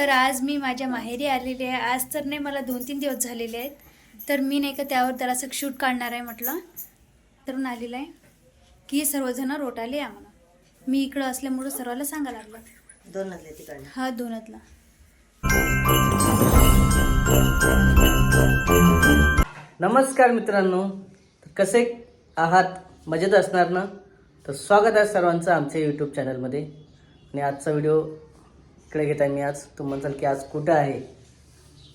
तर आज मी माझ्या माहेरी आलेली आहे. आज तर नाही मला दोन तीन दिवस झालेले आहेत. तर मी नाही का त्यावर जरासं शूट काढणार आहे म्हटलं. तर आलेलं आहे. की सर्वजण रोटाले आम्हाला. मी इकडं असल्यामुळं सर्वाला सांगा लागलं. दोन नसले तिकडनं. हा दोनातला. नमस्कार मित्रांनो. तर कसे आहात? मजेत असणार ना? तर स्वागत आहे सर्वांचं आमच्या यूट्यूब चॅनलमध्ये आणि आजचा व्हिडिओ इकडे घेत आहे मी आज. तू म्हणताल की आज कुठं आहे?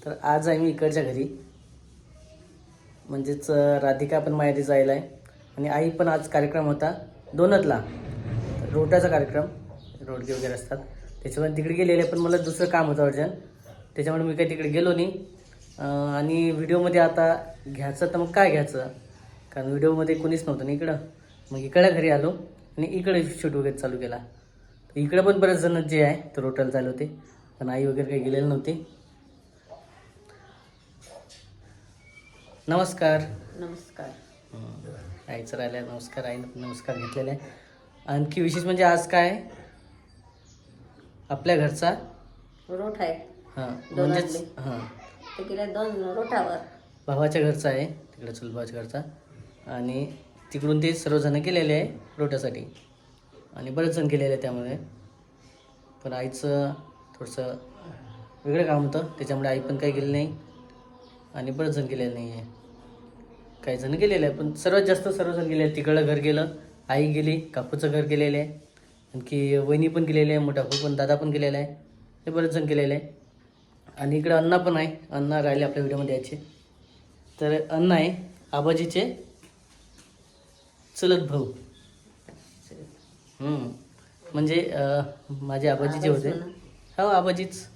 तर आज आहे मी इकडच्या घरी. म्हणजेच राधिका पण माहिती जायला आहे आणि आई पण आज कार्यक्रम होता दोनतला. रोटाचा कार्यक्रम रोडगे वगैरे असतात. त्याच्यामुळे तिकडे गेलेले पण मला दुसरं काम होतं अर्जंट. त्याच्यामुळे मी काही तिकडे गेलो नाही. आणि व्हिडिओमध्ये आता घ्यायचं तर मग काय घ्यायचं? कारण व्हिडिओमध्ये कोणीच नव्हतं ना इकडं. मग इकडे घरी आलो आणि इकडे शूट वगैरे चालू केला. इकडे पण बरेच जण जे आहे ते रोटाला चालू होते. पण आई वगैरे काही गेलेले नव्हते. नमस्कार. नमस्कार. आईचं राहिलं आहे नमस्कार. आईनं पण नमस्कार घेतलेला आहे. आणखी विशेष म्हणजे आज काय? आपल्या घरचा? रोठ आहे. हां. दोन म्हणजेच आणले. हां. ते दोन रोठावर. भावाच्या घरचा आहे. तिकडे चुलभावाच्या घरचा. आणि तिकडून ते सर्वजण गेलेले आहे रोट्यासाठी. आणि बरेच जण गेलेले आहे त्यामुळे पण आईचं थोडंसं वेगळं काम होतं. त्याच्यामुळे आई पण काही गेली नाही. आणि बरेच जण गेलेले नाही आहे. काही जण गेलेले आहे पण सर्वात जास्त सर्वजण गेले आहे तिकडलं घर गेलं. आई गेली काकूचं घर गेलेलं आहे. आणखी वहिनी पण गेलेली आहे मोठा भाऊ पण दादा पण गेलेला आहे. हे बरेच जण गेलेले आहे आणि इकडं अण्णा पण आहे. अण्णा राहिले आपल्या व्हिडिओमध्ये यायचे. तर अण्णा आहे आबाजीचे चलत भाऊ. म्हणजे माझे आबाजी जे होते. हो आबाजीच.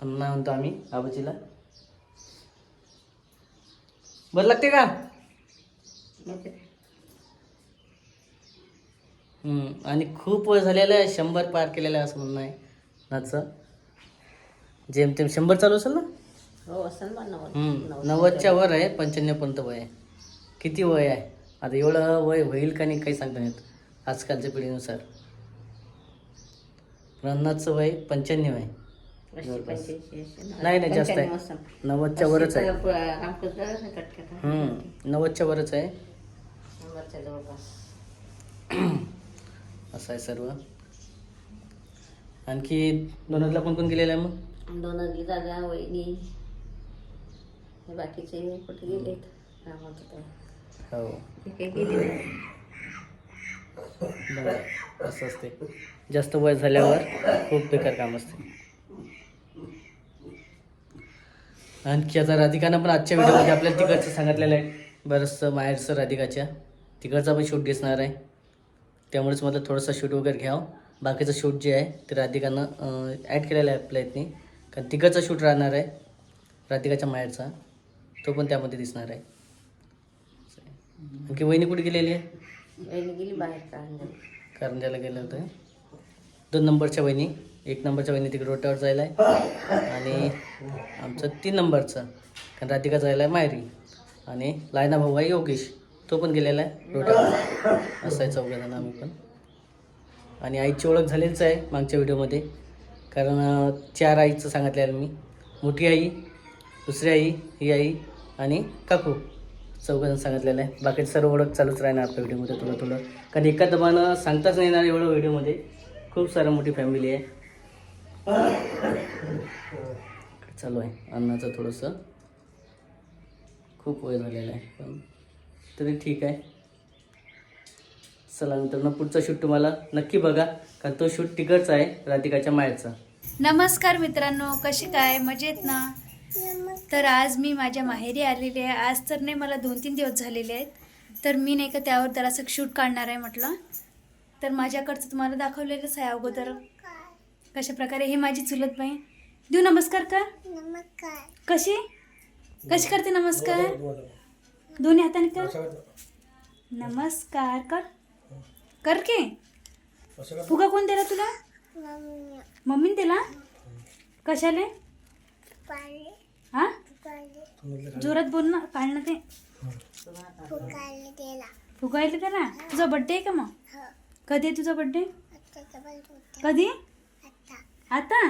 अण्णा म्हणतो आम्ही आबाजीला. बरं लागते का? हम्म. आणि खूप वय झालेलं आहे शंभर पार केलेलं आहे असं म्हणणं आहे. नाचं. जेमतेम शंभर चालू असेल ना? हो असं बा नव्वद. हम्म. नव्वदच्या वर आहे पंच्याण्णवपर्यंत वय आहे. किती वय आहे? आता एवढं वय होईल का नाही काही सांगता येत. आजकालच्या पिढीनुसार. रन्नाचं वय पंच्याण्णव आहे. नाही नाही जास्त आहे. नव्वदच्या वरच आहे. हम्म. नव्वदच्या वरच आहे. असं आहे सर्व. आणखी दोनला कोण कोण गेलेलं आहे मग? दोन दादा वहिनी. हे बाकीचे कुठे गेलेत? होतं. हो. बरं असं असते. जास्त वय झाल्यावर खूप बेकार काम असते. आणखी आता राधिकानं पण आजच्या व्हिडिओमध्ये आपल्याला तिकडचं सांगितलेलं आहे. बरंचसं माहेरचं राधिकाच्या. तिकडचा पण शूट दिसणार आहे. त्यामुळेच मला थोडंसं शूट वगैरे घ्यावं. बाकीचं शूट जे आहे ते राधिकानं ॲड केलेलं आहे आपल्या इथनी कारण तिकडचा शूट राहणार आहे राधिकाच्या माहेरचा. तो पण त्यामध्ये दिसणार आहे. आणखी वहिनी कुठे गेलेली आहे? वहिनी गेली बाहेर काढून कारंजाला गेलं होतं. दोन नंबरच्या वहिनी. एक नंबरच्या वहिनी तिकडे रोट्यावर जायला आहे. आणि आमचं तीन नंबरचं. कारण राधिका जायला आहे मायरी आणि लायना भाऊ आहे योगेश. तो पण गेलेला आहे रोट्यावर असं आहे चौघजण आम्ही पण. आणि आईची ओळख झालीच आहे मागच्या व्हिडिओमध्ये. कारण अं, चार आईचं सांगितलेलं मी. मोठी आई दुसरी आई ही आई आणि काकू. चौघजण सांगितलेलं आहे. बाकी सर्व ओळख चालूच राहणार आपल्या व्हिडिओमध्ये थोडं थोडं. कारण एका दबानं सांगताच नाही येणार एवढं व्हिडिओमध्ये. खूप सारं मोठी फॅमिली आहे. चालू आहे. अन्नाचं थोडंसं. खूप वय झालेलं आहे. पण तरी ठीक आहे. चला मित्रांनो पुढचा शूट तुम्हाला नक्की बघा. कारण तो शूट तिकडचा आहे राधिकाच्या मायाचा नमस्कार मित्रांनो कशी काय? मजेत ना? तर आज मी माझ्या माहेरी आलेली आहे. आज तर नाही मला दोन तीन दिवस झालेले आहेत. तर मी नाही का त्यावर जरासं शूट काढणार आहे म्हटलं. तर माझ्याकडचं तुम्हाला दाखवलेलंच आहे अगोदर. कशा प्रकारे? हे माझी चुलत बाई देऊ नमस्कार कर कशी? कशी करते नमस्कार? दोन्ही हाताने कर. नमस्कार कर. कर के. फुगा कोण दिला तुला? मम्मीने दिला? कशाले? जोरात बोल ना काढ ना ते. फुगायला त्याला तुझा बड्डे आहे का मग? कधी आहे तुझा बड्डे कधी? आता?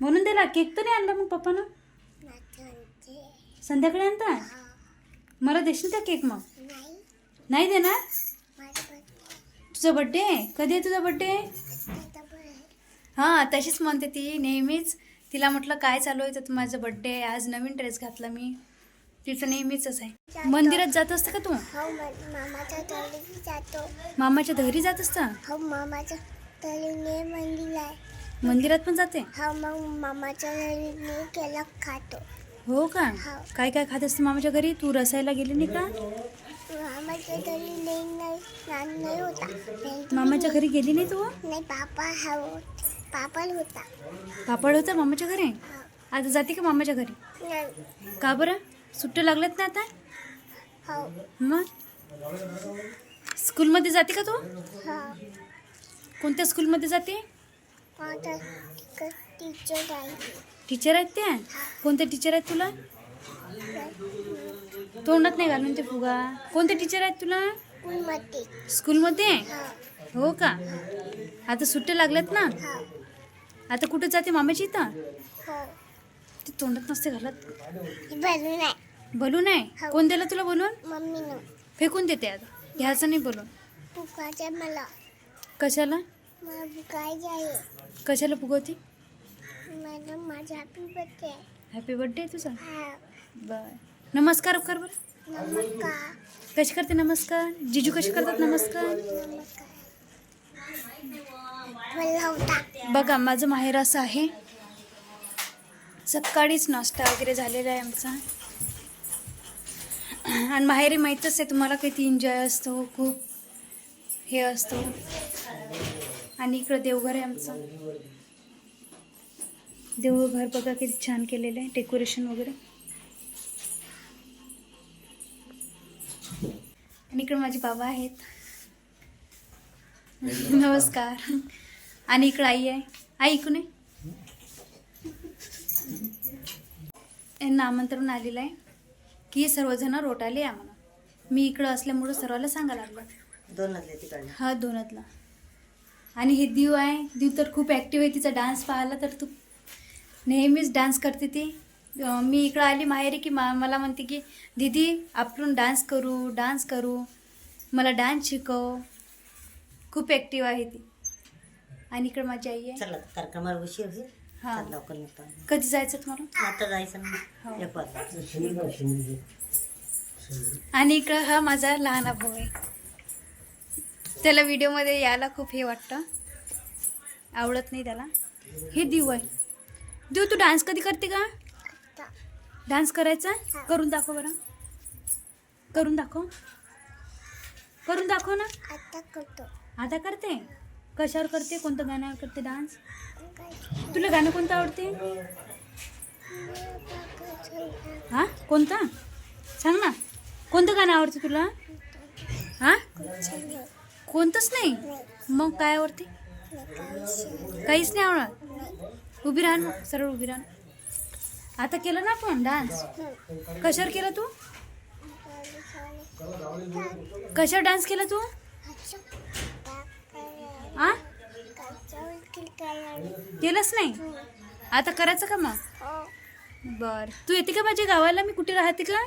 म्हणून त्याला केक तर नाही आणला मग पप्पानं? संध्याकाळी आणता? मला देशील त्या केक मग? नाही देणार? तुझा बड्डे आहे? कधी आहे तुझा बड्डे हां तशीच म्हणते ती नेहमीच. तिला म्हटलं काय चालू आहे? तर माझा बड्डे आहे. आज नवीन ड्रेस घातला मी. तिचं नेहमीच आहे. मंदिरात जात असतं का तू? हो मामाच्या घरी जात असतं? हो मंदिरात पण जाते? हो हो का? हो. काय काय खात असते मामाच्या घरी? तू रसायला गेली नाही का? मामाच्या घरी गेली नाही तू? नाही पापा हा. पापल होता. पापड होता मामाच्या घरी? हो. आता जाते का मामाच्या घरी? का बरं? सुट्ट्या लागल्यात ना आता? हो. मग? स्कूलमध्ये जाते का तू? हो. कोणत्या स्कूलमध्ये जाते? टीचर आहे. टीचर आहेत त्या? कोणते टीचर आहेत तुला? तोंडात नाही घालून ते फुगा. कोणते टीचर आहेत तुला? स्कूलमध्ये. स्कूलमध्ये? हो. हो का? आता सुट्ट्या लागल्यात ना? हो. आता कुठे जाते मामाची इथं? हो. ते तोंडात नसते घालत. बलून आहे बोलून आहे हो. कोण दिलं तुला बोलून? मम्मीनं फेकून देते आता. घ्यायचं नाही बोलून. मला. कशाला? कशाला फुगवते माझा हॅपी बर्थडे आहे हॅपी बर्थडे तुझा. हा. बर. नमस्कार कर बरं. नमस्कार. कशी करते नमस्कार? जिजू कशी करतात नमस्कार. होता. बघा माझं माहेर असं आहे. सकाळीच नाश्ता वगैरे झालेला आहे आमचा. आणि माहेरी माहीतच आहे तुम्हाला किती एन्जॉय असतो खूप हे असतो. आणि इकडं देवघर आहे आमचं. देवघर बघा किती छान केलेलं आहे डेकोरेशन वगैरे. आणि इकडे माझे बाबा आहेत. नमस्कार. आणि इकडं आई आहे. आई आहे यांना आमंत्रण आलेलं आहे की सर्वजण रोटाले आम्हाला मी इकडं असल्यामुळं सर्वाला सांगायला लागलं. दोनच तिकडनं हा दोनातला आणि हे दिव आहे. दिव तर खूप ॲक्टिव्ह आहे. तिचा डान्स पाहायला तर तू नेहमीच डान्स करते ती. अं, मी इकडं आली माहेरी की मा मला म्हणते की दीदी आपण डान्स करू डान्स करू. मला डान्स शिकव. खूप ॲक्टिव्ह आहे ती. आणि इकडं माझी आई आहे. चला कार्यक्रमाला उशीर होईल. हा. चल लवकर निघतो कधी जायचं तुम्हाला? आता जायचं हो. ना एक वाजता. आणि इकडं हा माझा लहान भाऊ आहे. त्याला व्हिडिओमध्ये यायला खूप हे वाटतं. आवडत नाही त्याला. हे दिव आहे. दिव तू डान्स कधी करते का? डान्स करायचा? करून दाखव बरं. करून दाखव. करून दाखव ना. आता करतो. आता करते? कशावर करते? कोणतं गाण्यावर करते? डान्स तुला गाणं कोणतं आवडते? हां? कोणतं? सांग ना. कोणतं गाणं आवडतं तुला? हां? कोणतंच नाही? मग काय आवडते? काहीच नाही आवडत. उभी राहा ना, सरळ उभी राहा आता केलं ना आपण डान्स कशावर केला तू? कशावर डान्स केला तू? आ? केलंच नाही? आता करायचं का मग? बर. तू येते का माझ्या गावाला? मी कुठे राहते का?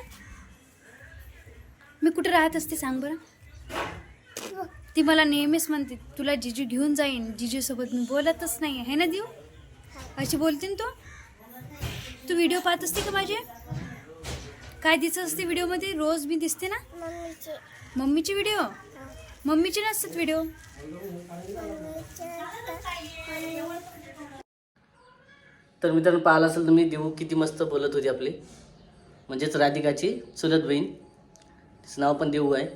मी कुठे राहत असते सांग बरं. ती मला नेहमीच म्हणते तुला जिजू घेऊन जाईन. जिजूसोबत मी बोलतच नाही आहे. ना देऊ? अशी बोलते ना तू? तू व्हिडिओ पाहत असते का माझे? काय दिसत असते व्हिडिओमध्ये? रोज मी दिसते ना? मम्मीचे. मम्मीची व्हिडिओ? मम्मीचे नसतात व्हिडिओ तर मित्रांनो पाहिलं असेल तुम्ही देऊ किती मस्त बोलत होती आपली. म्हणजेच राधिकाची चुलत बहीण. तिचं नाव पण देऊ आहे.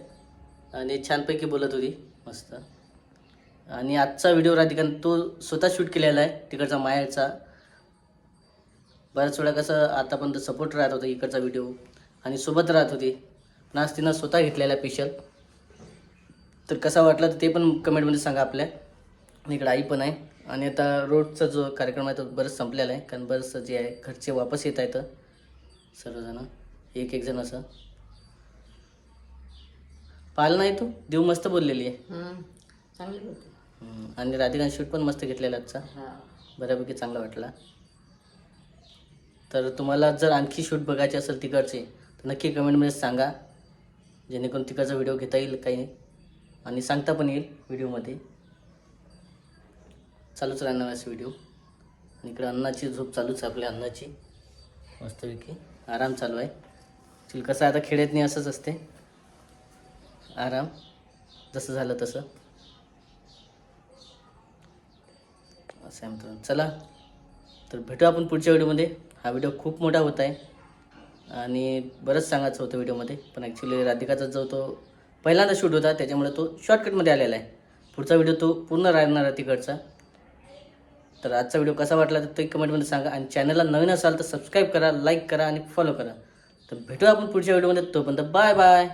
आणि छानपैकी बोलत होती. मस्त. आणि आजचा व्हिडिओ राधिकाने तो स्वतः शूट केलेला आहे तिकडचा मायाचा बऱ्याच वेळा कसं आतापर्यंत सपोर्ट राहत होता इकडचा व्हिडिओ आणि सोबत राहत होती. पण आज तिनं स्वतः घेतलेला आहे स्पेशल तर कसा वाटला तर ते पण कमेंटमध्ये सांगा आपल्या. इकडे आई पण आहे. आणि आता रोडचा जो कार्यक्रम आहे तो बरंच संपलेला आहे. कारण बरंचसं जे आहे घरचे वापस येत आहेत. सर्वजण. एक एक जण असं. पाहिलं नाही तू? देव मस्त बोललेली आहे. आणि राधिकाने शूट पण मस्त घेतलेला आजचा. हा. बऱ्यापैकी चांगला वाटला. तर तुम्हाला जर आणखी शूट बघायचे असेल तिकडचे तर नक्की कमेंटमध्ये सांगा. जेणेकरून तिकडचा व्हिडिओ घेता येईल काही. आणि सांगता पण येईल व्हिडिओमध्ये. चालूच राहणार असं व्हिडिओ. आणि इकडे अन्नाची झोप चालूच आहे आपल्या अन्नाची. मस्तपैकी. आराम चालू आहे. ॲक्च्युली कसं आहे आता खेड्यात नाही असंच असते. आराम. जसं झालं तसं. असं आहे मित्रांनो. चला तर भेटू आपण पुढच्या व्हिडिओमध्ये. हा व्हिडिओ खूप मोठा होत आहे. आणि बरंच सांगायचं होतं व्हिडिओमध्ये. पण ॲक्च्युली राधिकाचा जो तो पहिल्यांदा शूट होता त्याच्यामुळे तो शॉर्टकटमध्ये आलेला आहे. पुढचा व्हिडिओ तो पूर्ण राहणार आहे तिकडचा. तर आजचा व्हिडिओ कसा वाटला तर तो कमेंटमध्ये सांगा. आणि चॅनलला नवीन असाल तर सबस्क्राईब करा लाईक करा आणि फॉलो करा. तर भेटू आपण पुढच्या व्हिडिओमध्ये तोपर्यंत बाय बाय